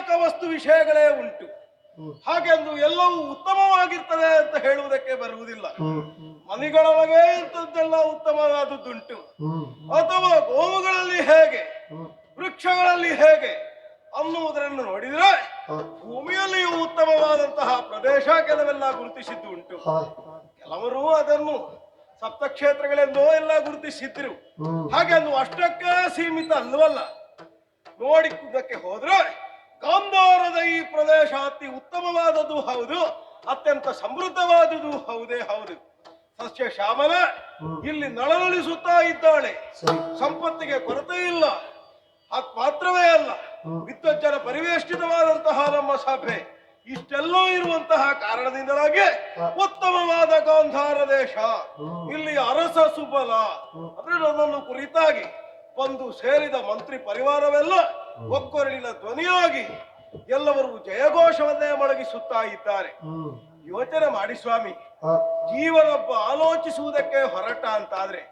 ಅನೇಕ ವಸ್ತು ವಿಷಯಗಳೇ ಉಂಟು. ಹಾಗೆಂದು ಎಲ್ಲವೂ ಉತ್ತಮವಾಗಿರ್ತದೆ ಅಂತ ಹೇಳುವುದಕ್ಕೆ ಬರುವುದಿಲ್ಲ. ಮನೆಗಳೊಳಗೆ ಇಂಥದ್ದೆಲ್ಲ ಉತ್ತಮವಾದದ್ದುಂಟು. ಅಥವಾ ಗೋವುಗಳಲ್ಲಿ ಹೇಗೆ ವೃಕ್ಷಗಳಲ್ಲಿ ಹೇಗೆ ಅನ್ನುವುದನ್ನು ನೋಡಿದ್ರೆ ಭೂಮಿಯಲ್ಲಿಯೂ ಉತ್ತಮವಾದಂತಹ ಪ್ರದೇಶ ಕೆಲವೆಲ್ಲ ಗುರುತಿಸಿದ್ದು ಉಂಟು ಕೆಲವರು ಅದನ್ನು ಸಪ್ತಕ್ಷೇತ್ರಗಳೆಂದೋ ಎಲ್ಲ ಗುರುತಿಸಿದ್ರು. ಹಾಗೆ ಅದು ಅಷ್ಟಕ್ಕೆ ಸೀಮಿತ ಅಲ್ವಲ್ಲ ನೋಡಿದ್ದಕ್ಕೆ ಹೋದ್ರೆ ಗಾಂಧಾರದ ಈ ಪ್ರದೇಶ ಅತಿ ಉತ್ತಮವಾದದ್ದು ಹೌದು ಅತ್ಯಂತ ಸಮೃದ್ಧವಾದದ್ದು ಹೌದೇ ಹೌದು. ಸಸ್ಯ ಶ್ಯಾಮಲ ಇಲ್ಲಿ ನಳನಳಿಸುತ್ತಾ ಇದ್ದಾಳೆ. ಸಂಪತ್ತಿಗೆ ಕೊರತೆ ಇಲ್ಲ ಅದ್ ಮಾತ್ರವೇ ಅಲ್ಲ ವಿದ್ವಜ್ಜನ ಪರಿವೇಷ್ಟಿತವಾದಂತಹ ನಮ್ಮ ಸಭೆ ಇಷ್ಟೆಲ್ಲೋ ಇರುವಂತಹ ಕಾರಣದಿಂದಲಾಗಿ ಉತ್ತಮವಾದ ಗಾಂಧಾರ ದೇಶ. ಇಲ್ಲಿ ಅರಸ ಸುಬಲ. ಅಂದ್ರೆ ನನ್ನನ್ನು ಕುರಿತಾಗಿ ಬಂದು ಸೇರಿದ ಮಂತ್ರಿ ಪರಿವಾರವೆಲ್ಲ ಒಕ್ಕೊರಳಿನ ಧ್ವನಿಯಾಗಿ ಎಲ್ಲವರು ಜಯಘೋಷವನ್ನೇ ಮೊಳಗಿಸುತ್ತಾ ಇದ್ದಾರೆ. ಯೋಚನೆ ಮಾಡಿ ಸ್ವಾಮಿ. ಜೀವನೊಬ್ಬ ಆಲೋಚಿಸುವುದಕ್ಕೆ ಹೊರಟ ಅಂತಾದ್ರೆ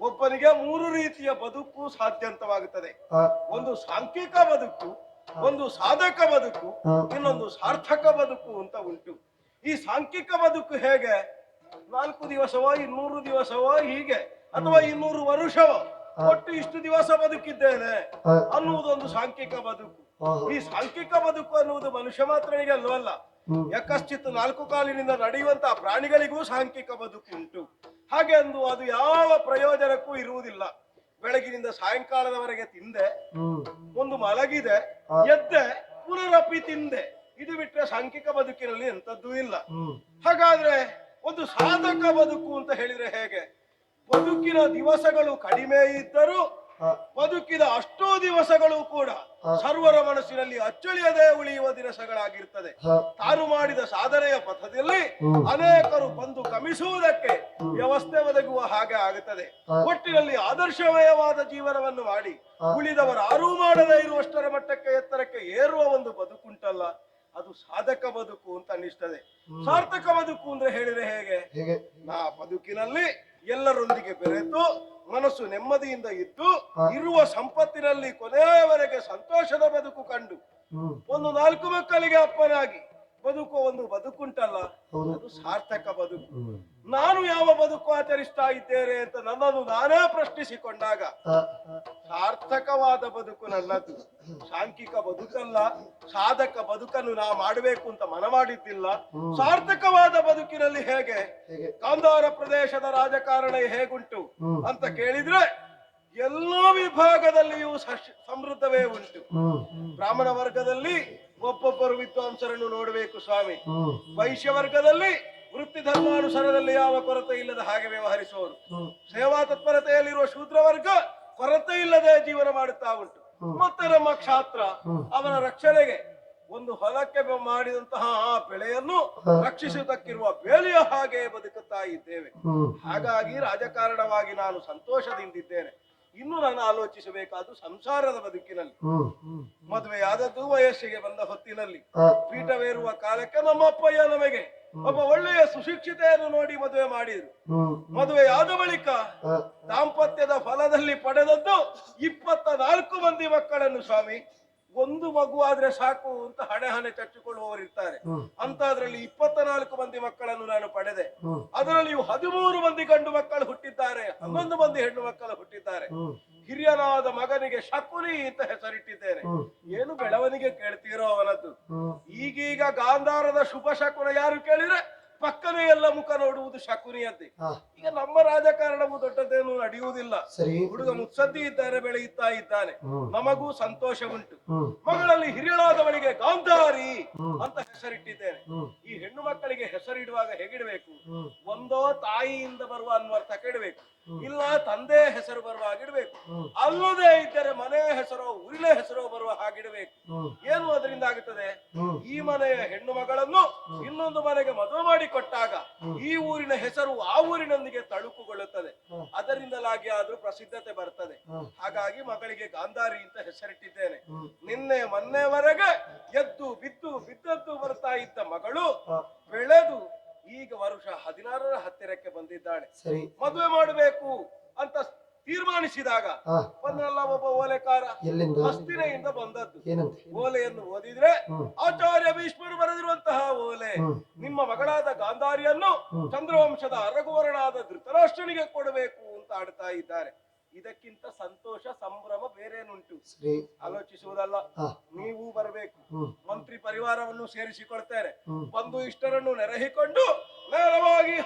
ಒಬ್ಬನಿಗೆ ಮೂರು ರೀತಿಯ ಬದುಕು ಸಾಧ್ಯಂತವಾಗುತ್ತದೆ. ಒಂದು ಸಾಂಖ್ಯಿಕ ಬದುಕು ಒಂದು ಸಾಧಕ ಬದುಕು ಇನ್ನೊಂದು ಸಾರ್ಥಕ ಬದುಕು ಅಂತ ಉಂಟು. ಈ ಸಾಂಖ್ಯಿಕ ಬದುಕು ಹೇಗೆ? ನಾಲ್ಕು ದಿವಸವೋ ಇನ್ನೂರು ದಿವಸವೋ ಹೀಗೆ ಅಥವಾ ಇನ್ನೂರು ವರುಷವೋ? ಒಟ್ಟು ಇಷ್ಟು ದಿವಸ ಬದುಕಿದ್ದೇನೆ ಅನ್ನುವುದೊಂದು ಸಾಂಖ್ಯಿಕ ಬದುಕು. ಈ ಸಾಂಖ್ಯಿಕ ಬದುಕು ಅನ್ನುವುದು ಮನುಷ್ಯ ಮಾತ್ರನಿಗೆ ಅಲ್ವಲ್ಲ ಯಕಶ್ಚಿತ್ ನಾಲ್ಕು ಕಾಲಿನಿಂದ ನಡೆಯುವಂತಹ ಪ್ರಾಣಿಗಳಿಗೂ ಸಾಂಖ್ಯಿಕ ಬದುಕು ಉಂಟು. ಹಾಗೆ ಅಂದು ಅದು ಯಾವ ಪ್ರಯೋಜನಕ್ಕೂ ಇರುವುದಿಲ್ಲ. ಬೆಳಗಿನಿಂದ ಸಾಯಂಕಾಲದವರೆಗೆ ತಿಂದೆ ಒಂದು ಮಲಗಿದೆ ಎದ್ದೆ ಪುನರಪಿ ತಿಂದೆ. ಇದು ಬಿಟ್ಟರೆ ಸಾಂಖ್ಯಿಕ ಬದುಕಿನಲ್ಲಿ ಎಂತದ್ದೂ ಇಲ್ಲ. ಹಾಗಾದ್ರೆ ಒಂದು ಸಾಧಕ ಬದುಕು ಅಂತ ಹೇಳಿದ್ರೆ ಹೇಗೆ? ಬದುಕಿನ ದಿವಸಗಳು ಕಡಿಮೆ ಇದ್ದರೂ ಬದುಕಿದ ಅಷ್ಟೋ ದಿವಸಗಳು ಕೂಡ ಸರ್ವರ ಮನಸ್ಸಿನಲ್ಲಿ ಅಚ್ಚಳಿಯದೆ ಉಳಿಯುವ ದಿನಸಗಳಾಗಿರ್ತದೆ. ತಾನು ಮಾಡಿದ ಸಾಧನೆಯ ಪಥದಲ್ಲಿ ಅನೇಕರು ಬಂದು ಗಮಿಸುವುದಕ್ಕೆ ವ್ಯವಸ್ಥೆ ಒದಗುವ ಹಾಗೆ ಆಗುತ್ತದೆ. ಒಟ್ಟಿನಲ್ಲಿ ಆದರ್ಶಮಯವಾದ ಜೀವನವನ್ನು ಮಾಡಿ ಉಳಿದವರು ಆರೂ ಮಾಡದೇ ಇರುವಷ್ಟರ ಮಟ್ಟಕ್ಕೆ ಎತ್ತರಕ್ಕೆ ಏರುವ ಒಂದು ಬದುಕುಂಟಲ್ಲ. ಅದು ಸಾಧಕ ಬದುಕು ಅಂತ ಅನ್ನಿಸ್ತದೆ. ಸಾರ್ಥಕ ಬದುಕು ಅಂದ್ರೆ ಹೇಳಿದ್ರೆ ಹೇಗೆ? ಹೇಗೆ? ನಾ ಬದುಕಿನಲ್ಲಿ ಎಲ್ಲರೊಂದಿಗೆ ಬೆರೆತು ಮನಸ್ಸು ನೆಮ್ಮದಿಯಿಂದ ಇದ್ದು ಇರುವ ಸಂಪತ್ತಿನಲ್ಲಿ ಕೊನೆಯವರೆಗೆ ಸಂತೋಷದ ಬದುಕು ಕಂಡು ಒಂದು ನಾಲ್ಕು ಮಕ್ಕಳಿಗೆ ಅಪ್ಪನಾಗಿ ಬದುಕುವ ಒಂದು ಬದುಕುಂಟಲ್ಲ ಅದು ಸಾರ್ಥಕ ಬದುಕು. ನಾನು ಯಾವ ಬದುಕು ಆಚರಿಸ್ತಾ ಇದ್ದೇನೆ ಅಂತ ನನ್ನನ್ನು ನಾನೇ ಪ್ರಶ್ನಿಸಿಕೊಂಡಾಗ ಸಾರ್ಥಕವಾದ ಬದುಕು ನನ್ನದು. ಸಾಂಖಿಕ ಬದುಕಲ್ಲ ಸಾಧಕ ಬದುಕನ್ನು ನಾ ಮಾಡಬೇಕು ಅಂತ ಮನ ಮಾಡಿದ್ದಿಲ್ಲ. ಸಾರ್ಥಕವಾದ ಬದುಕಿನಲ್ಲಿ ಹೇಗೆ? ಕಾಂದಾರ ಪ್ರದೇಶದ ರಾಜಕಾರಣ ಹೇಗುಂಟು. ಅಂತ ಕೇಳಿದ್ರೆ ಎಲ್ಲ ವಿಭಾಗದಲ್ಲಿಯೂ ಸಮೃದ್ಧವೇ ಉಂಟು. ಬ್ರಾಹ್ಮಣ ವರ್ಗದಲ್ಲಿ ಒಬ್ಬೊಬ್ಬರು ವಿದ್ವಾಂಸರನ್ನು ನೋಡಬೇಕು ಸ್ವಾಮಿ. ವೈಶ್ಯ ವರ್ಗದಲ್ಲಿ ವೃತ್ತಿ ಧರ್ಮಾನುಸಾರದಲ್ಲಿ ಯಾವ ಕೊರತೆ ಇಲ್ಲದ ಹಾಗೆ ವ್ಯವಹರಿಸುವವರು ಸೇವಾ ತತ್ಪರತೆಯಲ್ಲಿರುವ ಶೂದ್ರ ವರ್ಗ ಕೊರತೆ ಇಲ್ಲದೆ ಜೀವನ ಮಾಡುತ್ತಾ ಉಂಟು. ಮತ್ತೆ ನಮ್ಮ ಕ್ಷಾತ್ರ ಅವನ ರಕ್ಷಣೆಗೆ ಒಂದು ಹೊಲಕ್ಕೆ ಮಾಡಿದಂತಹ ಆ ಬೆಳೆಯನ್ನು ರಕ್ಷಿಸುವುದಕ್ಕಿರುವ ಬೇಲಿಯ ಹಾಗೆ ಬದುಕುತ್ತಾ ಇದ್ದೇವೆ. ಹಾಗಾಗಿ ರಾಜಕಾರಣವಾಗಿ ನಾನು ಸಂತೋಷದಿಂದಿದ್ದೇನೆ. ಇನ್ನು ನಾನು ಆಲೋಚಿಸಬೇಕಾದ್ದು ಸಂಸಾರದ ಬದುಕಿನಲ್ಲಿ. ಮದುವೆಯಾದದ್ದು ವಯಸ್ಸಿಗೆ ಬಂದ ಹೊತ್ತಿನಲ್ಲಿ ಪೀಠವೇರುವ ಕಾಲಕ್ಕೆ ನಮ್ಮ ಅಪ್ಪಯ್ಯ ನಮಗೆ ಒಬ್ಬ ಒಳ್ಳೆಯ ಸುಶಿಕ್ಷಿತೆಯನ್ನು ನೋಡಿ ಮದುವೆ ಮಾಡಿದ್ರು. ಮದುವೆಯಾದ ಬಳಿಕ ದಾಂಪತ್ಯದ ಫಲದಲ್ಲಿ ಪಡೆದದ್ದು ಇಪ್ಪತ್ತ ನಾಲ್ಕು ಮಂದಿ ಮಕ್ಕಳನ್ನು ಸ್ವಾಮಿ. ಒಂದು ಮಗು ಆದ್ರೆ ಸಾಕು ಅಂತ ಹಣೆ ಹಣೆ ಚಚ್ಚಿಕೊಳ್ಳುವವರು ಇರ್ತಾರೆ. ಅಂತ ಅದರಲ್ಲಿ ಇಪ್ಪತ್ತ ನಾಲ್ಕು ಮಂದಿ ಮಕ್ಕಳನ್ನು ನಾನು ಪಡೆದೆ. ಅದರಲ್ಲಿ ಹದಿಮೂರು ಮಂದಿ ಗಂಡು ಮಕ್ಕಳು ಹುಟ್ಟಿದ್ದಾರೆ. ಹನ್ನೊಂದು ಮಂದಿ ಹೆಣ್ಣು ಮಕ್ಕಳು ಹುಟ್ಟಿದ್ದಾರೆ. ಹಿರಿಯನಾದ ಮಗನಿಗೆ ಶಕುನಿ ಅಂತ ಹೆಸರಿಟ್ಟಿದ್ದೇನೆ. ಏನು ಬೆಳವಣಿಗೆ ಕೇಳ್ತೀರೋ ಅವನದ್ದು. ಈಗೀಗ ಗಾಂಧಾರದ ಶುಭ ಶಕುನ ಯಾರು ಕೇಳಿದ್ರೆ? ಪಕ್ಕನೇ ಎಲ್ಲ ಮುಖ ನೋಡುವುದು ಶಕುನಿಯದ್ದೇ ಈಗ ನಮ್ಮ ರಾಜಕಾರಣವು ದೊಡ್ಡದೇನು ನಡೆಯುವುದಿಲ್ಲ. ಹುಡುಗ ಮುತ್ಸದ್ದಿ ಇದ್ದಾರೆ ಬೆಳೆಯುತ್ತಾ ಇದ್ದಾನೆ. ನಮಗೂ ಸಂತೋಷ ಉಂಟು. ಮಗಳಲ್ಲಿ ಹಿರಿಯಳಾದವಳಿಗೆ ಗಾಂಧಾರಿ ಅಂತ ಹೆಸರಿಟ್ಟಿದ್ದೇನೆ. ಈ ಹೆಣ್ಣು ಮಕ್ಕಳಿಗೆ ಹೆಸರಿಡುವಾಗ ಹೇಗಿಡಬೇಕು? ಒಂದೋ ತಾಯಿಯಿಂದ ಬರುವ ಅನ್ವರ್ಥ ಹ್ಮ್. ಇಲ್ಲ ತಂದೆ ಹೆಸರು ಬರುವ ಹಾಗಿಡ್ಬೇಕು. ಅಲ್ಲದೆ ಇದ್ದರೆ ಮನೆ ಹೆಸರೋ ಊರಿನ ಹೆಸರೋ ಬರುವ ಹಾಗಿಡಬೇಕು. ಏನು ಅದರಿಂದ ಆಗುತ್ತದೆ? ಈ ಮನೆಯ ಹೆಣ್ಣು ಮಗಳನ್ನು ಇನ್ನೊಂದು ಮನೆಗೆ ಮದುವೆ ಮಾಡಿ ಕೊಟ್ಟಾಗ ಈ ಊರಿನ ಹೆಸರು ಆ ಊರಿನೊಂದಿಗೆ ತಳುಕುಗೊಳ್ಳುತ್ತದೆ. ಅದರಿಂದಲಾಗಿ ಆದ್ರೂ ಪ್ರಸಿದ್ಧತೆ ಬರ್ತದೆ. ಹಾಗಾಗಿ ಮಗಳಿಗೆ ಗಾಂಧಾರಿ ಅಂತ ಹೆಸರಿಟ್ಟಿದ್ದೇನೆ. ನಿನ್ನೆ ಮೊನ್ನೆವರೆಗೆ ಎದ್ದು ಬಿದ್ದು ಬಿದ್ದದ್ದು ಬರ್ತಾ ಇದ್ದ ಮಗಳು ಬೆಳೆದು ಈಗ ವರುಷ ಹದಿನಾರರ ಹತ್ತಿರಕ್ಕೆ ಬಂದಿದ್ದಾಳೆ. ಮದುವೆ ಮಾಡಬೇಕು ಅಂತ ತೀರ್ಮಾನಿಸಿದಾಗ ಬಂದ್ರಲ್ಲ ಒಬ್ಬ ಓಲೆಕಾರ? ಅಸ್ತಿನೆಯಿಂದ ಹಸ್ತಿನೆಯಿಂದ ಬಂದದ್ದು ಓಲೆಯನ್ನು ಓದಿದ್ರೆ ಆಚಾರ್ಯ ಭೀಷ್ಮರು ಬರೆದಿರುವಂತಹ ಓಲೆ. ನಿಮ್ಮ ಮಗಳಾದ ಗಾಂಧಾರಿಯನ್ನು ಚಂದ್ರವಂಶದ ಅರಗುವರನಾದ ಧೃತರಾಷ್ಟ್ರನಿಗೆ ಕೊಡಬೇಕು ಅಂತ ಆಡ್ತಾ ಇದ್ದಾರೆ. ಇದಕ್ಕಿಂತ ಸಂತೋಷ ಸಂಭ್ರಮ ಬೇರೇನುಂಟು. ಆಲೋಚಿಸುವುದಲ್ಲ. ನೀವು ಬರಬೇಕು. ಮಂತ್ರಿ ಪರಿವಾರವನ್ನು ಸೇರಿಸಿಕೊಳ್ತಾರೆ ಬಂದು ಇಷ್ಟರನ್ನು ನೆರಹಿಕೊಂಡು ನೇರವಾಗಿ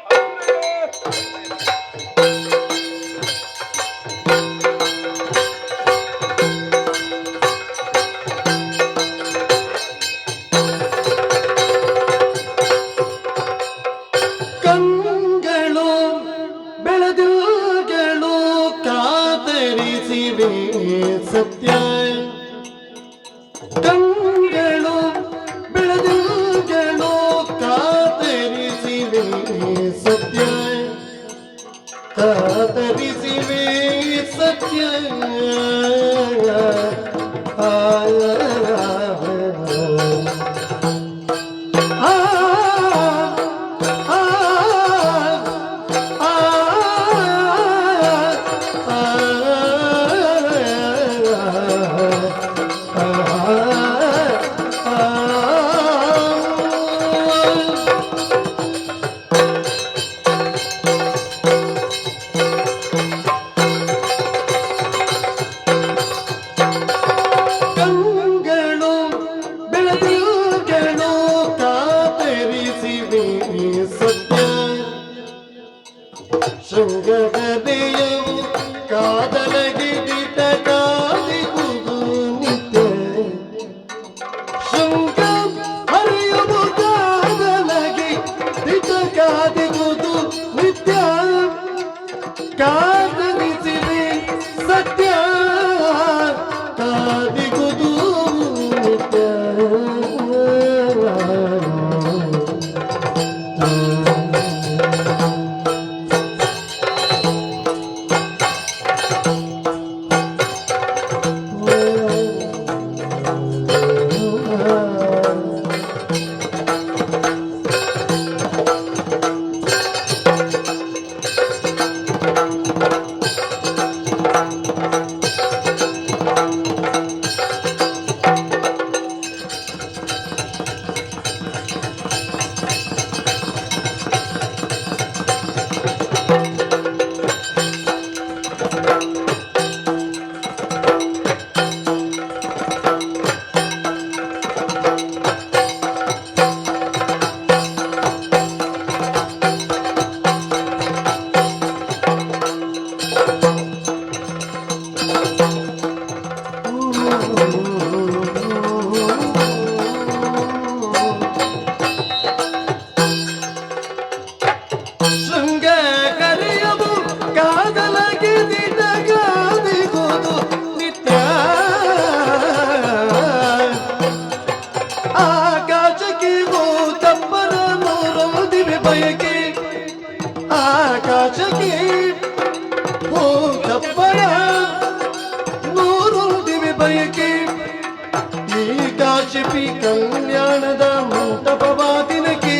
ಕಲ್ಯಾಣದ ಮಂಟಪವಾದಿನಕ್ಕೆ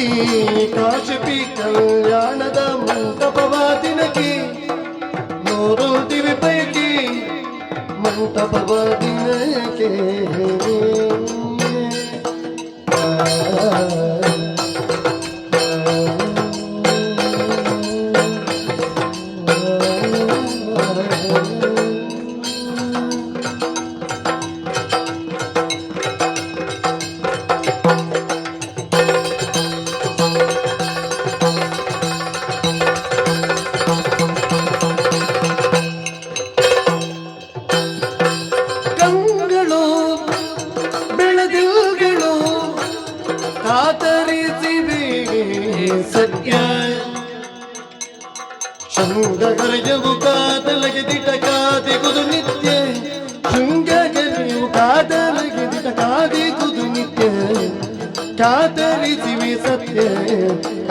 ಈ ಕಾಶಿಪಿ ಕಲ್ಯಾಣದ ಮಂಟಪವಾದಿನಕ್ಕೆ ನೋರು ದಿವಿ ಪೈಕಿ ಮಂಟಪವ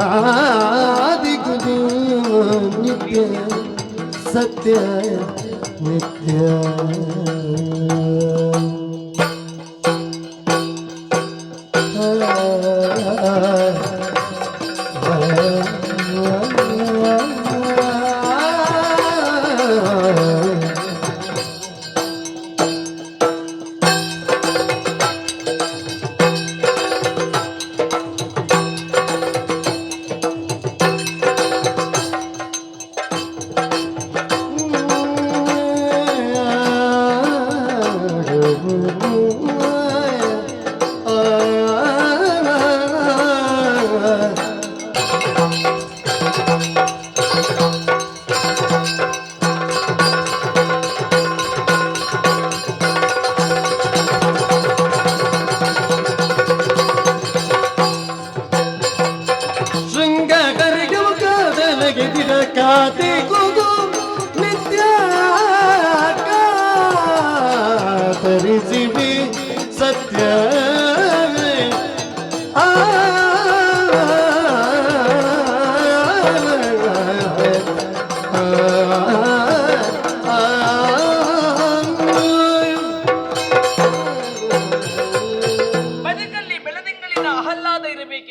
ಕಾದಿಗುದು ನಿತ್ಯ ಸತ್ಯ ನಿತ್ಯ.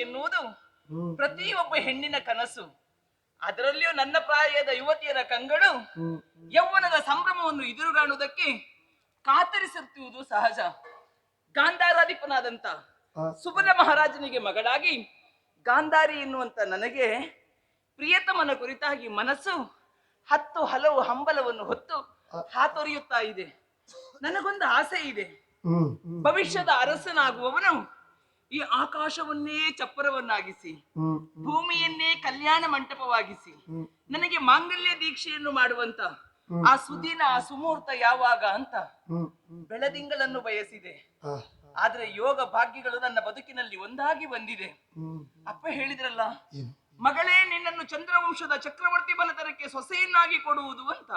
ಆಹ್ಲಾದ ಇರಬೇಕೆನ್ನುವುದು ಪ್ರತಿಯೊಬ್ಬ ಹೆಣ್ಣಿನ ಕನಸು. ಅದರಲ್ಲಿಯೂ ನನ್ನ ಪ್ರಾಯದ ಯುವತಿಯರ ಕಂಗಳು ಯೌವನದ ಸಂಭ್ರಮವನ್ನು ಎದುರುಗಾಣುವುದಕ್ಕೆ ಕಾತರಿಸುತ್ತಿರುವುದು ಸಹಜ. ಗಾಂಧಾರಾಧಿಪನಾದಂತ ಸುಬಲ ಮಹಾರಾಜನಿಗೆ ಮಗಳಾಗಿ ಗಾಂಧಾರಿ ಎನ್ನುವಂತ ನನಗೆ ಪ್ರಿಯತಮನ ಕುರಿತಾಗಿ ಮನಸ್ಸು ಹತ್ತು ಹಲವು ಹಂಬಲವನ್ನು ಹೊತ್ತು ಹಾತೊರೆಯುತ್ತಾ ಇದೆ. ನನಗೊಂದು ಆಸೆ ಇದೆ. ಭವಿಷ್ಯದ ಅರಸನಾಗುವವನು ಈ ಆಕಾಶವನ್ನೇ ಚಪ್ಪರವನ್ನಾಗಿಸಿ ಭೂಮಿಯನ್ನೇ ಕಲ್ಯಾಣ ಮಂಟಪವಾಗಿಸಿ ನನಗೆ ಮಾಂಗಲ್ಯ ದೀಕ್ಷೆಯನ್ನು ಮಾಡುವಂತ ಆ ಸುದಿನ ಆ ಸುಮೂರ್ತ ಯಾವಾಗ ಅಂತ ಬೆಳದಿಂಗಳನ್ನು ಬಯಸಿದೆ. ಆದ್ರೆ ಯೋಗ ಭಾಗ್ಯಗಳು ನನ್ನ ಬದುಕಿನಲ್ಲಿ ಒಂದಾಗಿ ಬಂದಿದೆ. ಅಪ್ಪ ಹೇಳಿದ್ರಲ್ಲ ಮಗಳೇ ನಿನ್ನನ್ನು ಚಂದ್ರವಂಶದ ಚಕ್ರವರ್ತಿ ಬಲತರಕ್ಕೆ ಸೊಸೆಯನ್ನಾಗಿ ಕೊಡುವುದು ಅಂತ.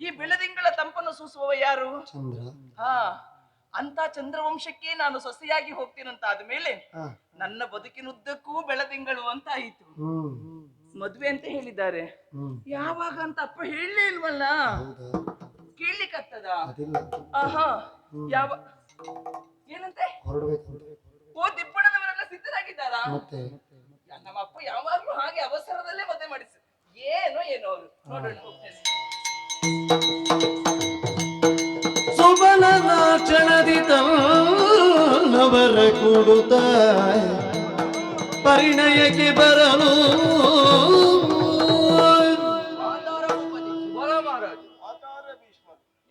ಈ ಬೆಳದಿಂಗಳ ತಂಪನ್ನು ಸೂಸುವವ ಯಾರು? ಹಾ. ಅಂತ ಚಂದ್ರವಂಶಕ್ಕೆ ನಾನು ಸೊಸೆಯಾಗಿ ಹೋಗ್ತೀನಂತ ಆದ್ಮೇಲೆ ನನ್ನ ಬದುಕಿನುದ್ದಕ್ಕೂ ಬೆಳದಿಂಗಳು ಅಂತ ಆಯ್ತು. ಮದ್ವೆ ಅಂತ ಹೇಳಿದ್ದಾರೆ. ಯಾವಾಗ ಅಂತ ಅಪ್ಪ ಹೇಳಲೇ ಇಲ್ವಲ್ಲ? ಕೇಳಲಿಕ್ಕತ್ತದ ಆಹಾ. ಯಾವ? ಏನಂತೆ? ಓ ದಿಪ್ಪಣ್ಣನವರೆಲ್ಲ ಸಿದ್ಧರಾಗಿದ್ದಾರಾ? ನಮ್ಮ ಅಪ್ಪ ಯಾವಾಗ್ಲೂ ಹಾಗೆ ಅವಸರದಲ್ಲೇ ಮದುವೆ ಮಾಡಿಸಿ ಏನೋ ಏನೋ ಅವರು. ನೋಡೋಣ ಹೋಗ್ತೇನೆ. ನಾಚಣದಿ ತನ್ನವರ ಕೂಡುತ್ತ ಪರಿಣಯಕ್ಕೆ ಬರಲು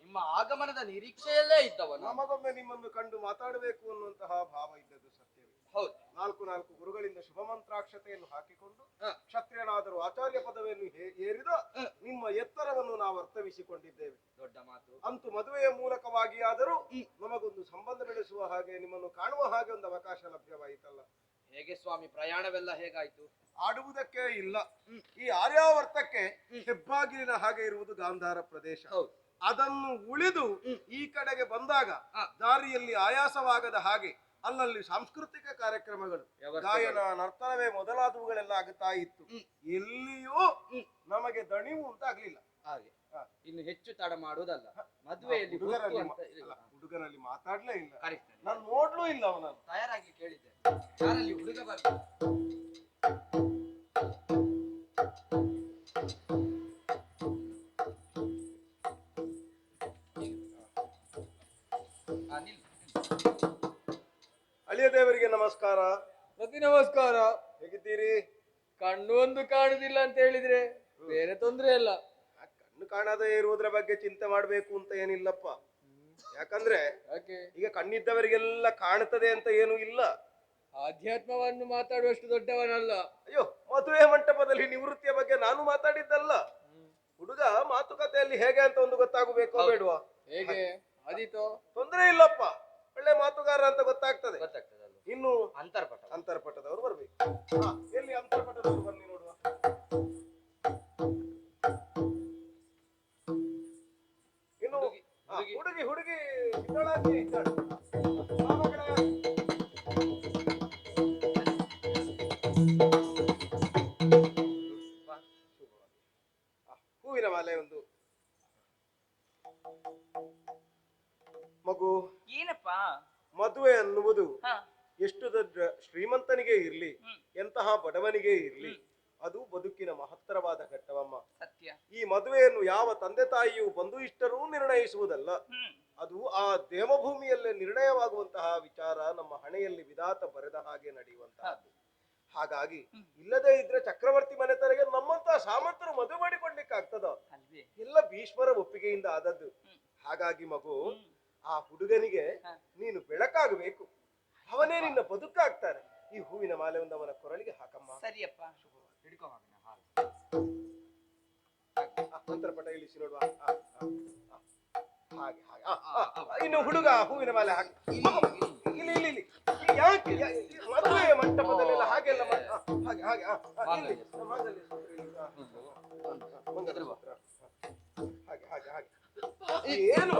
ನಿಮ್ಮ ಆಗಮನದ ನಿರೀಕ್ಷೆಯಲ್ಲೇ ಇದ್ದವ ನಮಗೊಮ್ಮೆ ನಿಮ್ಮನ್ನು ಕಂಡು ಮಾತಾಡಬೇಕು ಅನ್ನುವಂತಹ ಭಾವ ಇದ್ದದ್ದು ಸತ್ಯ ಹೌದು. ನಾಲ್ಕು ನಾಲ್ಕು ಗುರುಗಳಿಂದ ಶುಭ ಮಂತ್ರಾಕ್ಷತೆಯನ್ನು ಹಾಕಿಕೊಂಡು ಹ. ಆಚಾರ್ಯ ಪದವಿಯನ್ನು ಹೇ- ಏರಿದ ನಿಮ್ಮ ಎತ್ತರವನ್ನು ನಾವು ಅರ್ಥವಿಸಿಕೊಂಡಿದ್ದೇವೆ ದೊಡ್ಡ ಮಾತು. ಅಂತೂ ಮದುವೆಯ ಮೂಲಕವಾಗಿ ಆದರೂ ನಮಗೊಂದು ಸಂಬಂಧ ಬೆಳೆಸುವ ಹಾಗೆ ನಿಮ್ಮನ್ನು ಕಾಣುವ ಹಾಗೆ ಒಂದು ಅವಕಾಶ ಲಭ್ಯವಾಯಿತಲ್ಲ. ಹೇಗೆ ಸ್ವಾಮಿ ಪ್ರಯಾಣವೆಲ್ಲ ಹೇಗಾಯ್ತು? ಆಡುವುದಕ್ಕೆ ಇಲ್ಲ. ಈ ಆರ್ಯಾವರ್ತಕ್ಕೆ ಹೆಬ್ಬಾಗಿಲಿನ ಹಾಗೆ ಇರುವುದು ಗಾಂಧಾರ ಪ್ರದೇಶ. ಅದನ್ನು ಉಳಿದು ಈ ಕಡೆಗೆ ಬಂದಾಗ ದಾರಿಯಲ್ಲಿ ಆಯಾಸವಾಗದ ಹಾಗೆ ಅಲ್ಲಲ್ಲಿ ಸಾಂಸ್ಕೃತಿಕ ಕಾರ್ಯಕ್ರಮಗಳು. ಗಾಯನ ನರ್ತನವೇ ಮೊದಲಾದವುಗಳೆಲ್ಲ ಆಗುತ್ತಾ ಇತ್ತು. ಎಲ್ಲಿಯೂ ನಮಗೆ ದಣಿವು ಉಂಟಾಗ್ಲಿಲ್ಲ. ಹಾಗೆ. ಇನ್ನು ಹೆಚ್ಚು ತಡ ಮಾಡುವುದಲ್ಲ. ಮದುವೆಯಲ್ಲಿ ಹುಡುಗರಲ್ಲಿ ಹುಡುಗನಲ್ಲಿ ಮಾತಾಡ್ಲೇ ಇಲ್ಲ. ನಾನು ನೋಡ್ಲೂ ಇಲ್ಲ ಅವನನ್ನು. ತಯಾರಾಗಿ ಕೇಳಿದ್ದೆ. ಹುಡುಗ ಬರ್ತಾರೆ ಅಳಿಯ ದೇವರಿಗೆ ನಮಸ್ಕಾರ. ಪ್ರತಿ ನಮಸ್ಕಾರ. ಹೇಗಿದ್ದೀರಿ? ಕಣ್ಣು ಒಂದು ಕಾಣುದಿಲ್ಲ ಅಂತ ಹೇಳಿದ್ರೆ ಬೇರೆ ತೊಂದ್ರೆ ಇಲ್ಲ. ಆ ಕಣ್ಣು ಕಾಣದೇ ಇರುವುದರ ಬಗ್ಗೆ ಚಿಂತೆ ಮಾಡಬೇಕು ಅಂತ ಏನಿಲ್ಲಪ್ಪ. ಯಾಕಂದ್ರೆ ಯಾಕೆ? ಈಗ ಕಣ್ಣಿದ್ದವರಿಗೆಲ್ಲ ಕಾಣುತ್ತದೆ ಅಂತ ಏನೂ ಇಲ್ಲ. ಆಧ್ಯಾತ್ಮವನ್ನು ಮಾತಾಡುವಷ್ಟು ದೊಡ್ಡವನಲ್ಲ. ಅಯ್ಯೋ ಮದುವೆ ಮಂಟಪದಲ್ಲಿ ನಿವೃತ್ತಿಯ ಬಗ್ಗೆ ನಾನು ಮಾತಾಡಿದ್ದಲ್ಲ. ಹುಡುಗ ಮಾತುಕತೆಯಲ್ಲಿ ಹೇಗೆ ಅಂತ ಒಂದು ಗೊತ್ತಾಗಬೇಕು ಬೇಡವಾ? ಹೇಗೆ? ಅದಿತ್ತು ತೊಂದರೆ ಇಲ್ಲಪ್ಪ. ಒಳ್ಳೆ ಮಾತುಗಾರ ಅಂತ ಗೊತ್ತಾಗ್ತದೆ ಇನ್ನು ಅಂತರ್ಪಟ ಅಂತರ್ಪಟದವರು ಬರ್ಬೇಕು ಹಾ, ಎಲ್ಲಿ ಅಂತರ್ಪಟದವರು ಬನ್ನಿ ನೋಡುವ ಇನ್ನು ಹುಡುಗಿ, ಹಾ, ಹುಡುಗಿ. ಹುಡುಗಿ ಹುಡುಗಿ ಇದ್ದಳಾಚೆ ಇದ್ದಾಳೆ. ಬಾ ಮಗಳೇ. ಬಾ. ಹಾ, ಹೂವಿನ ಮಾಲೆ ಒಂದು ಮಗು. ಏನಪ್ಪ? ಮದುವೆ ಅನ್ನುವುದು ಎಷ್ಟು ದೊಡ್ಡ ಶ್ರೀಮಂತನಿಗೆ ಇರ್ಲಿ. ಎಂತಹ ಬಡವನಿಗೆ ಇರ್ಲಿ ಅದು ಬದುಕಿನ ಮಹತ್ತರವಾದ ಘಟ್ಟವಮ್ಮ. ಸತ್ಯ. ಈ ಮದುವೆಯನ್ನು ಯಾವ ತಂದೆ ತಾಯಿಯು ಬಂಧು ಇಷ್ಟರೂ ನಿರ್ಣಯಿಸುವುದಲ್ಲ ಅದು ಆ ದೇವಭೂಮಿಯಲ್ಲೇ ನಿರ್ಣಯವಾಗುವಂತಹ ವಿಚಾರ ನಮ್ಮ ಹಣೆಯಲ್ಲಿ ವಿಧಾತ ಬರೆದ ಹಾಗೆ ನಡೆಯುವಂತಹದ್ದು. ಹಾಗಾಗಿ ಇಲ್ಲದೆ ಇದ್ರೆ ಚಕ್ರವರ್ತಿ ಮನೆತನಗೆ ನಮ್ಮಂತಹ ಸಾಮರ್ಥ್ಯರು ಮದುವೆ ಮಾಡಿಕೊಡ್ಲಿಕ್ಕೆ ಆಗ್ತದ ಅಲ್ವೇ. ಎಲ್ಲ ಭೀಷ್ಮರ ಒಪ್ಪಿಗೆಯಿಂದ ಆದದ್ದು. ಹಾಗಾಗಿ ಮಗು ಆ ಹುಡುಗನಿಗೆ ನೀನು ಬೆಳಕಾಗಬೇಕು ಅವನೇ ನಿನ್ನ ಬದುಕಾಗ್ತಾರೆ ಈ ಹೂವಿನ ಮಾಲೆ ಒಂದು ಅವನ ಕೊರಳಿಗೆ ಹಾಕಮ್ಮ ಸರಿಯಪ್ಪ ಹಿಡ್ಕೊ ಪಟ ಹಾಲು ಆ, ಅಂತರ್ಪಟ ಇಳಿಸಿ ನೋಡುವ. ಹಾಗೆ ಹಾಗೆ. ಇನ್ನು ಹುಡುಗ ಹೂವಿನ ಮಾಲೆ ಹಾಕಿ ಇಲ್ಲಿ ಇಲ್ಲಿ ಇಲ್ಲಿ ಯಾಕೆ ಮದುವೆ ಮಂಟಪದಲ್ಲೆಲ್ಲ ಹಾಗೆಲ್ಲ ಹಾಗೆ ಹಾಗೆ ಹಾಗೆ ಹಾಗೆ ಹಾಗೆ ಏನು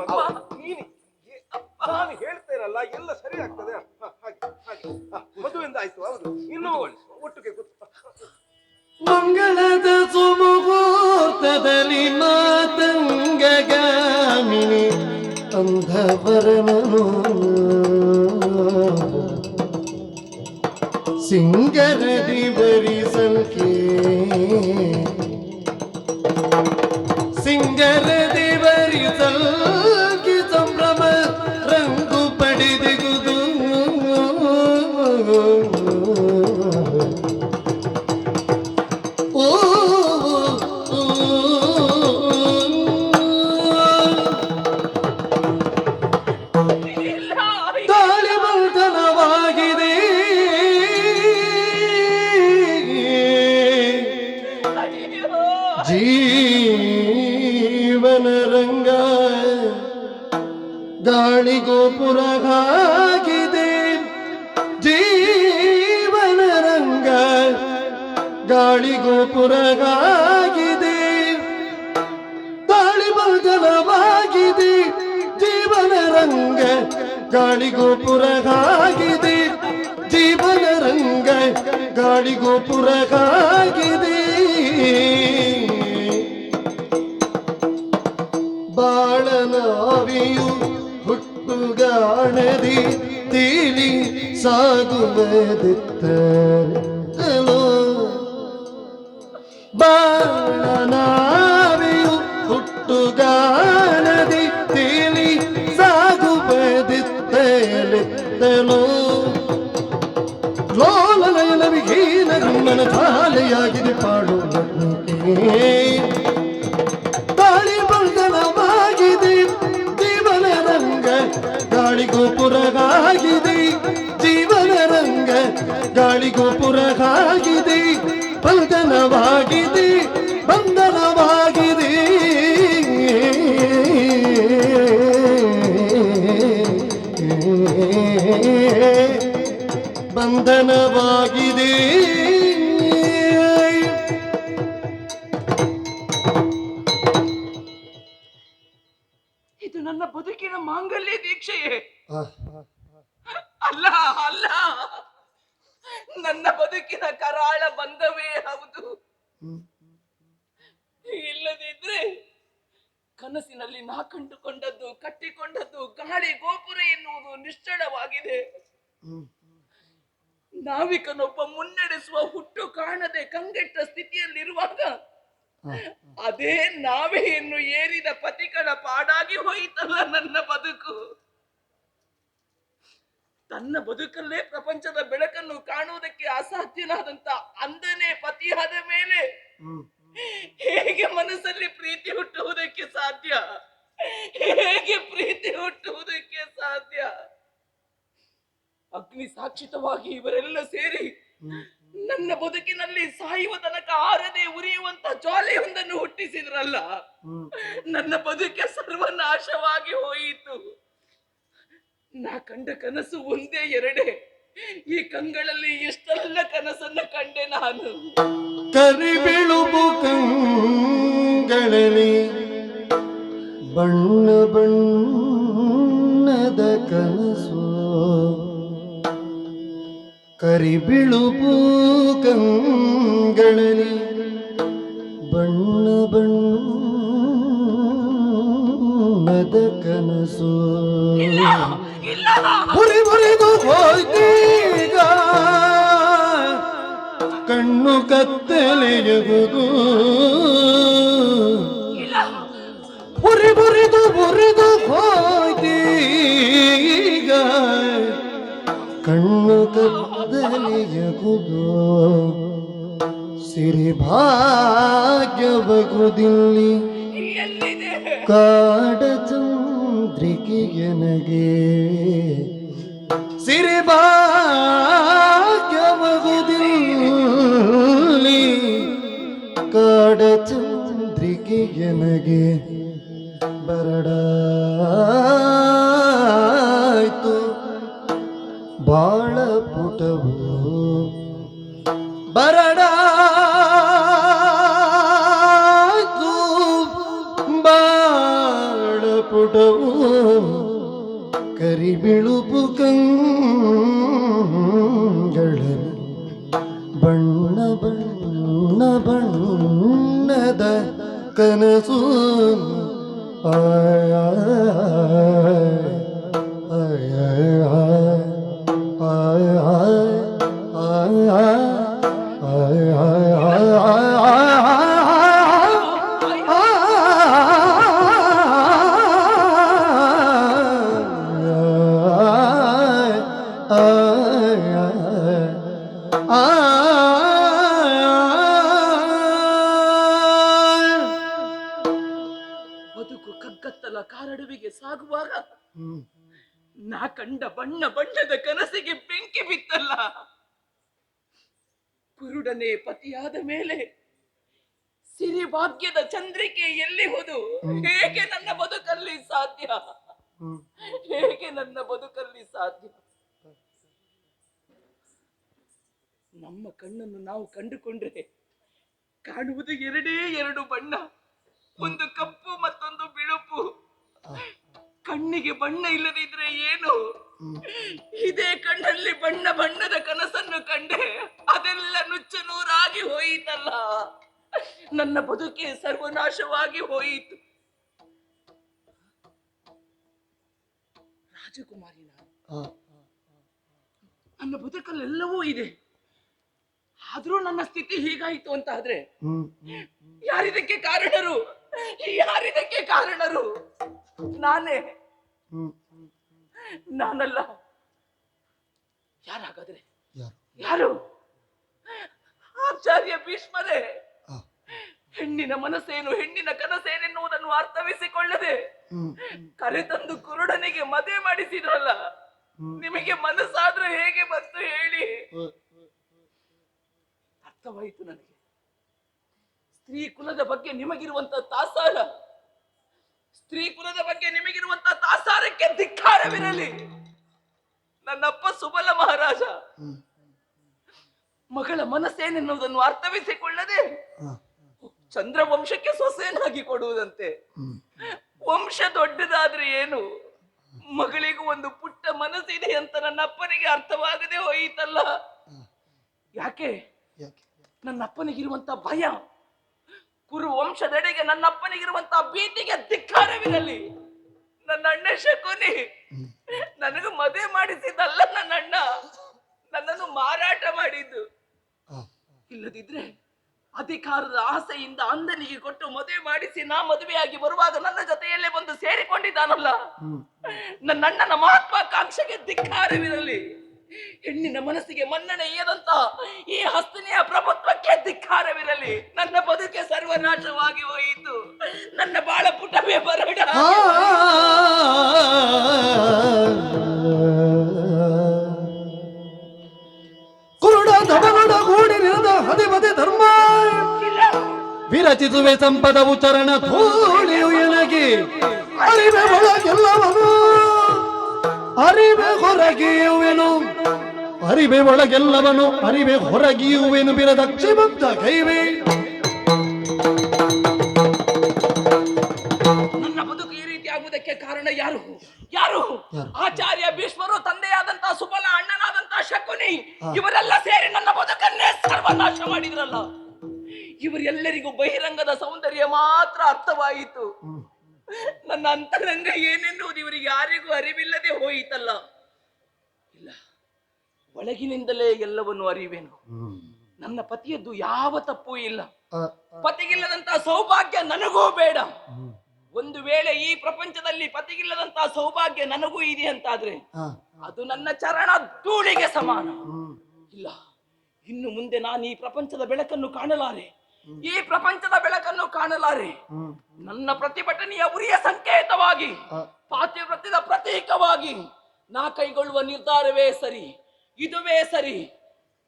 ಸಾಗುವುದಿತ್ತಲಿತ್ತಲೋ ಲೋಲ ವಿಹೀನ ಗಮ್ಮನ ಚಾಲೆಯಾಗಿದೆ ಪಾಡು ತಾಳಿ ಬಂಧನವಾಗಿದೆ, ಜೀವನ ರಂಗ ಗಾಳಿ ಗೋಪುರಗಾಗಿದೆ ಜೀವನ ರಂಗ ಗಾಳಿ ಗೋಪುರಗಾಗಿದೆ ಬಂಧನವಾಗಿದೆ ಬಂಧನವಾಗಿದೆ ಬಂಧನವಾಗಿದೆ ಇದು ನನ್ನ ಬದುಕಿನ ಮಾಂಗಲ್ಯ ದೀಕ್ಷೆಯೇ. ಅಲ್ಲ ಅಲ್ಲ. ನನ್ನ ಬದುಕಿನ ಕರಾಳ ಬಂಧವೇ ಹೌದು. ಇಲ್ಲದಿದ್ರೆ ಕನಸಿನಲ್ಲಿ ನಾ ಕಂಡುಕೊಂಡದ್ದು ಕಟ್ಟಿಕೊಂಡದ್ದು ಗಾಳಿ ಗೋಪುರ ಎನ್ನುವುದು ನಿಶ್ಚಳವಾಗಿದೆ ನಾವಿಕನೊಬ್ಬ ಮುನ್ನಡೆಸುವ ಹುಟ್ಟು ಕಾಣದೆ ಕಂಗೆಟ್ಟ ಸ್ಥಿತಿಯಲ್ಲಿರುವಾಗ ಅದೇ ನಾವೇ ಇನ್ನು ಏರಿದ ಪತಿಗಳ ಪಾಡಾಗಿ ಹೋಯಿತಲ್ಲ ನನ್ನ ಬದುಕು. ತನ್ನ ಬದುಕಲ್ಲೇ ಪ್ರಪಂಚದ ಬೆಳಕನ್ನು ಕಾಣುವುದಕ್ಕೆ ಅಸಾಧ್ಯನಾದಂತ ಅಂದನೇ ಪತಿಯಾದ ಮೇಲೆ ಹೇಗೆ ಮನಸ್ಸಲ್ಲಿ ಪ್ರೀತಿ ಹುಟ್ಟುವುದಕ್ಕೆ ಸಾಧ್ಯ? ಹೇಗೆ ಪ್ರೀತಿ ಹುಟ್ಟುವುದಕ್ಕೆ ಸಾಧ್ಯ? ಅಗ್ನಿ ಸಾಕ್ಷಿತವಾಗಿ ಇವರೆಲ್ಲ ಸೇರಿ ನನ್ನ ಬದುಕಿನಲ್ಲಿ ಸಾಯುವ ತನಕ ಆರದೆ ಉರಿಯುವಂತ ಜ್ವಾಲೆಯೊಂದನ್ನು ಹುಟ್ಟಿಸಿದ್ರಲ್ಲ? ನನ್ನ ಬದುಕೆ ಸರ್ವನಾಶವಾಗಿ ಹೋಯಿತು. ನಾ ಕಂಡ ಕನಸು ಒಂದೇ ಎರಡೇ. ಈ ಕಂಗಳಲ್ಲಿ ಎಷ್ಟೆಲ್ಲ ಕನಸನ್ನ ಕಂಡೆ ನಾನು? ಕರಿಬಿಳುಬು ಕಂಗಳಲ್ಲಿ ಬಣ್ಣ ಬಣ್ಣದ ಕರಿಬಿಳುಬು ಕಂಗಳಲ್ಲಿ ಬಣ್ಣ ಬಣ್ಣದ ಕನಸು. ಇಲ್ಲ ಹುರಿದು ಹೋಯ್ತೀಗ. ಕಣ್ಣು ಕತ್ತಲೆಯುವುದು ಇಲ್ಲ ಹುರಿದು ಹುರಿದು ಹೋಯ್ತೀಗ. ಕಣ್ಣು ಕತ್ತಲೆಯಗುದು ಸಿರಿ ಭಾಗ್ಯವಗುದಿಲ್ಲಿ ಎಲ್ಲಿದೆ? ಕಾಡ ಚಂದ್ರಿಕೆಯನಗೆ ಸಿರಿಭಾಗ್ಯವಗುದಿಲ್ಲಿ ಕಾಡ ಚಂದ್ರಿಕೆಯನಗೆ ಬರಡಾಯ್ತು ಕನಸು ಪತಿಯಾದ ಮೇಲೆ ಸಿರಿ ಭಾಗ್ಯದ ಚಂದ್ರಿಕೆ ಎಲ್ಲಿ ಹೋದು? ಹೇಗೆ ನನ್ನ ಬದುಕಲ್ಲಿ ಸಾಧ್ಯ? ಹೇಗೆ ನನ್ನ ಬದುಕಲ್ಲಿ ಸಾಧ್ಯ? ನಮ್ಮ ಕಣ್ಣನ್ನು ನಾವು ಕಂಡುಕೊಂಡ್ರೆ ಕಾಣುವುದು ಎರಡೇ ಎರಡು ಬಣ್ಣ. ಒಂದು ಕಪ್ಪು ಮತ್ತೊಂದು ಬಿಳುಪು. ಕಣ್ಣಿಗೆ ಬಣ್ಣ ಇಲ್ಲದಿದ್ರೆ ಏನು? ಇದೇ ಕಣ್ಣಲ್ಲಿ ಬಣ್ಣ ಬಣ್ಣದ ಕನಸನ್ನು ಕಂಡೆ ಅದೆಲ್ಲ ನುಚ್ಚು ನೂರಾಗಿ ಹೋಯಿತಲ್ಲ ನನ್ನ ಬದುಕೇ ಸರ್ವನಾಶವಾಗಿ ಹೋಯಿತು. ರಾಜಕುಮಾರಿ ನಾನು ನನ್ನ ಬದುಕಲ್ಲೆಲ್ಲವೂ ಇದೆ. ಆದ್ರೂ ನನ್ನ ಸ್ಥಿತಿ ಹೀಗಾಯಿತು ಅಂತ ಆದ್ರೆ ಯಾರಿದಕ್ಕೆ ಕಾರಣರು? ಯಾರಿದಕ್ಕೆ ಕಾರಣರು? ನಾನೇ. ನಾನಲ್ಲ. ಯಾರಾಗಾದ್ರೆ? ಯಾರು? ಆಚಾರ್ಯ ಭೀಷ್ಮರೇ. ಹೆಣ್ಣಿನ ಮನಸ್ಸೇನು ಹೆಣ್ಣಿನ ಕನಸೇನೆನ್ನುವುದನ್ನು ಅರ್ಥವಿಸಿಕೊಳ್ಳದೆ ಕರೆತಂದು ಕುರುಡನಿಗೆ ಮದುವೆ ಮಾಡಿಸಿದ್ರಲ್ಲ ನಿಮಗೆ ಮನಸ್ಸಾದ್ರೂ ಹೇಗೆ ಬಂತು ಹೇಳಿ? ಅರ್ಥವಾಯಿತು ನನಗೆ. ಸ್ತ್ರೀ ಕುಲದ ಬಗ್ಗೆ ನಿಮಗಿರುವಂತ ತಾಸಾರ ಸ್ತ್ರೀ ಕುಲದ ಬಗ್ಗೆ ನಿಮಗಿರುವಂತ ತಾಸಾರಕ್ಕೆ ಧಿಕ್ಕಾರವಿರಲಿ. ನನ್ನಪ್ಪ ಸುಬಲ ಮಹಾರಾಜ ಮಗಳ ಮನಸ್ಸೇನೆನ್ನುವುದನ್ನು ಅರ್ಥವಿಸಿಕೊಳ್ಳದೆ ಚಂದ್ರವಂಶಕ್ಕೆ ಸೊಸೆಯನ್ನಾಗಿ ಕೊಡುವುದಂತೆ. ವಂಶ ದೊಡ್ಡದಾದ್ರೆ ಏನು? ಮಗಳಿಗೂ ಒಂದು ಪುಟ್ಟ ಮನಸ್ಸಿದೆ ಅಂತ ನನ್ನ ಅಪ್ಪನಿಗೆ ಅರ್ಥವಾಗದೆ ಹೋಯಿತಲ್ಲ. ಯಾಕೆ? ನನ್ನ ಅಪ್ಪನಿಗಿರುವಂತ ಭಯ. ಕುರು ವಂಶದೆಡೆಗೆ ನನ್ನ ಅಪ್ಪನಿಗಿರುವಂತ ಭೀತಿಗೆ ಧಿಕ್ಕಾರವಿರಲಿ. ನನ್ನ ಅಣ್ಣ ಶಕುನಿ. ನನಗೂ ಮದುವೆ ಮಾಡಿಸಿದ್ದಲ್ಲ ನನ್ನ ಅಣ್ಣ. ನನ್ನನ್ನು ಮಾರಾಟ ಮಾಡಿದ್ದು. ಇಲ್ಲದಿದ್ರೆ ಅಧಿಕಾರದ ಆಸೆಯಿಂದ ಅಂದನಿಗೆ ಕೊಟ್ಟು ಮದುವೆ ಮಾಡಿಸಿ ನಾ ಮದುವೆಯಾಗಿ ಬರುವಾಗ ನನ್ನ ಜೊತೆಯಲ್ಲೇ ಬಂದು ಸೇರಿಕೊಂಡಿದ್ದಾನಲ್ಲ ನನ್ನ ಅಣ್ಣನ ಮಹತ್ವಾಕಾಂಕ್ಷೆಗೆ ಧಿಕ್ಕಾರವಿರಲಿ ಹೆಣ್ಣಿನ ಮನಸ್ಸಿಗೆ ಮನ್ನಣೆ ಏನಂತ ಈ ಹಸ್ತನೆಯ ಪ್ರಭುತ್ವಕ್ಕೆ ಧಿಕ್ಕಾರವಿರಲಿ ನನ್ನ ಬದುಕೆ ಸರ್ವನಾಶವಾಗಿ ಹೋಯಿತು ನನ್ನ ಬಾಳ ಪುಟವೇ ಬರಡ ಕುರುಡ ನಿರದ ಹದಿಮದೆ ಧರ್ಮ ವಿರಚಿಸುವೆ ಸಂಪದವು ಚರಣ ಧೂಳಿಯು ಎನಗಿ. ಅರಿವೆ ಒಳಗೆಲ್ಲವನು. ಅರಿವೆ ಹೊರಗಿಯುವೆನು. ಅರಿವೆ ಒಳಗೆಲ್ಲವನು ಅರಿವೆ ಹೊರಗಿಯುವೆನು ಬಿರದಕ್ಷಿ ಬಂದ ಕೈವೆ ನನ್ನ ಬದುಕು ಈ ರೀತಿ ಆಗುವುದಕ್ಕೆ ಕಾರಣ ಯಾರು? ಯಾರು? ಆಚಾರ್ಯ ಭೀಷ್ಮರು ತಂದೆಯಾದಂತಹ ಸುಬಲ ಅಣ್ಣನಾದಂತಹ ಶಕುನಿ. ಇವರೆಲ್ಲ ಸೇರಿ ನನ್ನ ಬದುಕನ್ನೇ ಸರ್ವನಾಶ ಮಾಡಿದ್ರಲ್ಲ. ಇವರೆಲ್ಲರಿಗೂ ಬಹಿರಂಗದ ಸೌಂದರ್ಯ ಮಾತ್ರ ಅರ್ಥವಾಯಿತು. ನನ್ನ ಅಂತರಂಗ ಏನೆನ್ನುವುದು ಇವರಿಗೆ ಯಾರಿಗೂ ಅರಿವಿಲ್ಲದೆ ಹೋಯಿತಲ್ಲ. ಇಲ್ಲ ಒಳಗಿನಿಂದಲೇ ಎಲ್ಲವನ್ನು ಅರಿವೆನು. ನನ್ನ ಪತಿಯದ್ದು ಯಾವ ತಪ್ಪು ಇಲ್ಲ. ಪತಿಗಿಲ್ಲದಂತಹ ಸೌಭಾಗ್ಯ ನನಗೂ ಬೇಡ. ಒಂದು ವೇಳೆ ಈ ಪ್ರಪಂಚದಲ್ಲಿ ಪತಿಗಿಲ್ಲದಂತಹ ಸೌಭಾಗ್ಯ ನನಗೂ ಇದೆ ಅಂತಾದ್ರೆ ಅದು ನನ್ನ ಚರಣ ಧೂಳಿಗೆ ಸಮಾನ. ಇಲ್ಲ ಇನ್ನು ಮುಂದೆ ನಾನು ಈ ಪ್ರಪಂಚದ ಬೆಳಕನ್ನು ಕಾಣಲಾರೆ. ಈ ಪ್ರಪಂಚದ ಬೆಳಕನ್ನು ಕಾಣಲಾರೆ. ನನ್ನ ಪ್ರತಿಭಟನೆಯ ಉರಿಯ ಸಂಕೇತವಾಗಿ ಪಾತಿವ್ರತ್ಯದ ಪ್ರತೀಕವಾಗಿ ನಾ ಕೈಗೊಳ್ಳುವ ನಿರ್ಧಾರವೇ ಸರಿ ಇದುವೇ ಸರಿ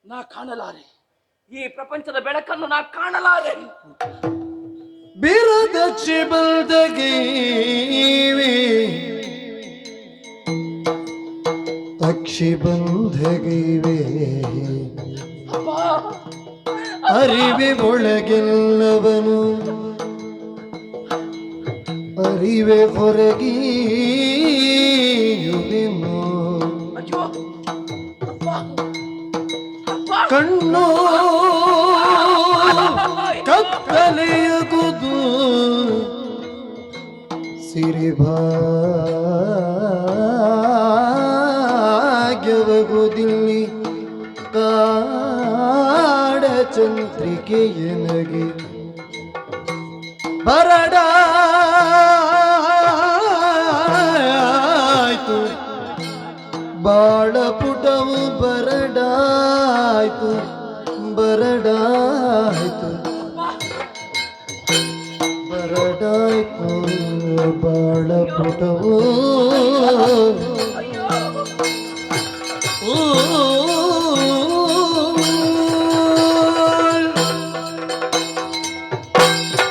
ನಾ ಕಾಣಲಾರೆ. ಈ ಪ್ರಪಂಚದ ಬೆಳಕನ್ನು ನಾ ಕಾಣಲಾರೆ. ಬಿರದ ಚಿಬಲ್ದಗೀವಿ ಅಕ್ಷಿ ಬಂಧಗೈವೆ ಅಪ್ಪ ಅರಿವೆ ಒಳಗೆಲ್ಲವನು ಅರಿವೆ ಹೊರಗಿಯುವೆನು ಕಣ್ಣು ಕತ್ತಲೆಯಗುದು ಸಿರಿಭಾಗ್ಯವಗುದಿಲ್ಲಿ ಚಂದ್ರಿಕೆಯನಗೆ ಬರಡಾಯ್ತು ಬಾಳ ಪುಟವು ಬರಡಾಯ್ತು. ಬರಡಾಯ್ತು. ಬರಡಾಯ್ತು. ಬಾಳ ಪುಟವು